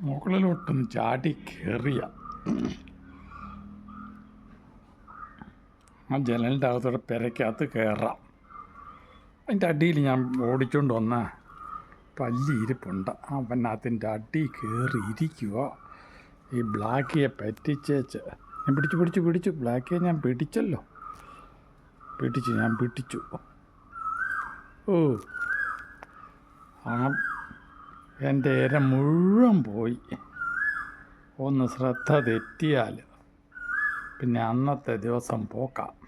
മുകളിലോട്ടൊന്ന് ചാടി കയറിയ ആ ജനലിന്റെ അകത്തോടെ പെരയ്ക്കകത്ത് കയറാം അതിന്റെ അടിയിൽ ഞാൻ ഓടിച്ചുകൊണ്ട് വന്ന പല്ലി ഇരിപ്പുണ്ട്. അവനകത്തിന്റെ അടി കയറി ഇരിക്കുക ഈ ബ്ലാക്കിയെ പറ്റിച്ചേച്ച് ഞാൻ പിടിച്ചു പിടിച്ചു പിടിച്ചു. ബ്ലാക്കിയെ ഞാൻ പിടിച്ചല്ലോ. പിടിച്ചു ഞാൻ പിടിച്ചു. ഓ ആ എന്റെ ഇര മുഴുവൻ പോയി. ഒന്ന് ശ്രദ്ധ തെറ്റിയാൽ പിന്നെ അന്നത്തെ ദിവസം പോക്കാം.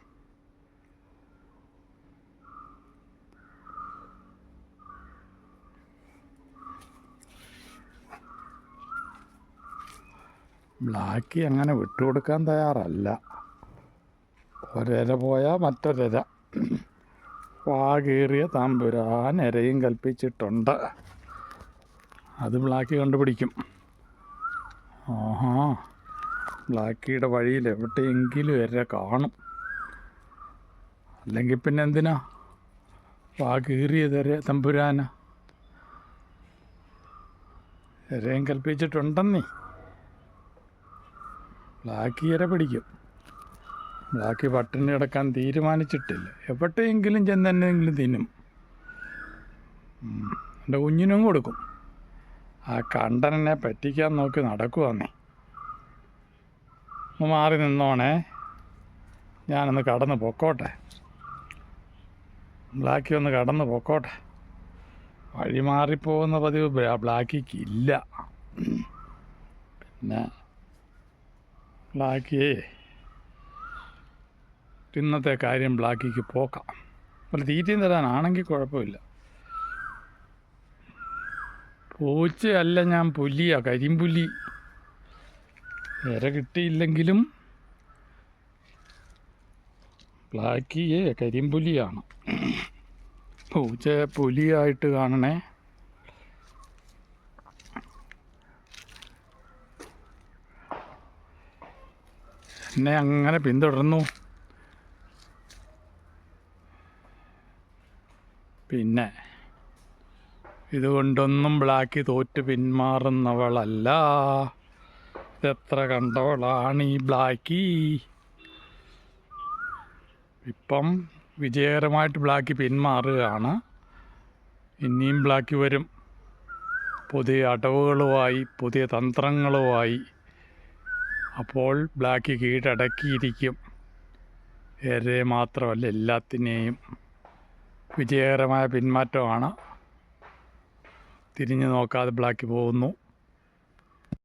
ബ്ലാക്കി അങ്ങനെ വിട്ടുകൊടുക്കാൻ തയ്യാറല്ല. ഒരര പോയാൽ മറ്റൊരര. വാകേറിയ തമ്പുരാൻ എരയും കൽപ്പിച്ചിട്ടുണ്ട്. അത് ബ്ലാക്കി കണ്ടുപിടിക്കും. ആഹാ ബ്ലാക്കിയുടെ വഴിയിൽ എവിടെയെങ്കിലും വരെ കാണും. അല്ലെങ്കിൽ പിന്നെ എന്തിനാ? വാകേറിയതെര തമ്പുരാന. എരയും കൽപ്പിച്ചിട്ടുണ്ടെന്നേ. ബ്ലാക്കി ഇര പിടിക്കും. ബ്ലാക്കി പട്ടിണി കിടക്കാൻ തീരുമാനിച്ചിട്ടില്ല. എവിടെയെങ്കിലും ചെന്ന് എന്തെങ്കിലും തിന്നും. എന്റെ കുഞ്ഞിനും കൊടുക്കും. ആ കണ്ടനെ പറ്റിക്കാൻ നോക്കി നടക്കുവാന്നേ. ഒന്ന് മാറി നിന്നോണേ. ഞാനൊന്ന് കടന്ന് പൊക്കോട്ടെ. ബ്ലാക്കി ഒന്ന് കടന്ന് പൊക്കോട്ടെ. വഴി മാറിപ്പോകുന്ന പതിവ് ബ്ലാ- ബ്ലാക്കിക്ക് ഇല്ല. പിന്നെ ബ്ലാക്കിയേ ഇന്നത്തെ കാര്യം ബ്ലാക്കിക്ക് പോക്കാം. വല്ല തീറ്റയും തരാനാണെങ്കിൽ കുഴപ്പമില്ല. പൂച്ചയല്ല ഞാൻ പുലിയാ കരിമ്പുലി ഇര കിട്ടിയില്ലെങ്കിലും ബ്ലാക്കിയെ കരിമ്പുലിയാണ് പൂച്ചയെ പുലിയായിട്ട് കാണണേ. എന്നെ അങ്ങനെ പിന്തുടർന്നു. പിന്നെ ഇതുകൊണ്ടൊന്നും ബ്ലാക്ക് തോറ്റ് പിന്മാറുന്നവളല്ല. ഇതെത്ര കണ്ടവളാണ് ഈ ബ്ലാക്കി? ഇപ്പം വിജയകരമായിട്ട് ബ്ലാക്ക് പിന്മാറുകയാണ്. ഇനിയും ബ്ലാക്ക് വരും. പുതിയ അടവുകളുമായി പുതിയ തന്ത്രങ്ങളുമായി. അപ്പോൾ ബ്ലാക്ക് കീഴടക്കിയിരിക്കും. ഏറെ മാത്രമല്ല എല്ലാത്തിനെയും. വിജയകരമായ പിന്മാറ്റമാണ്. തിരിഞ്ഞു നോക്കാതെ ബ്ലാക്ക് പോകുന്നു.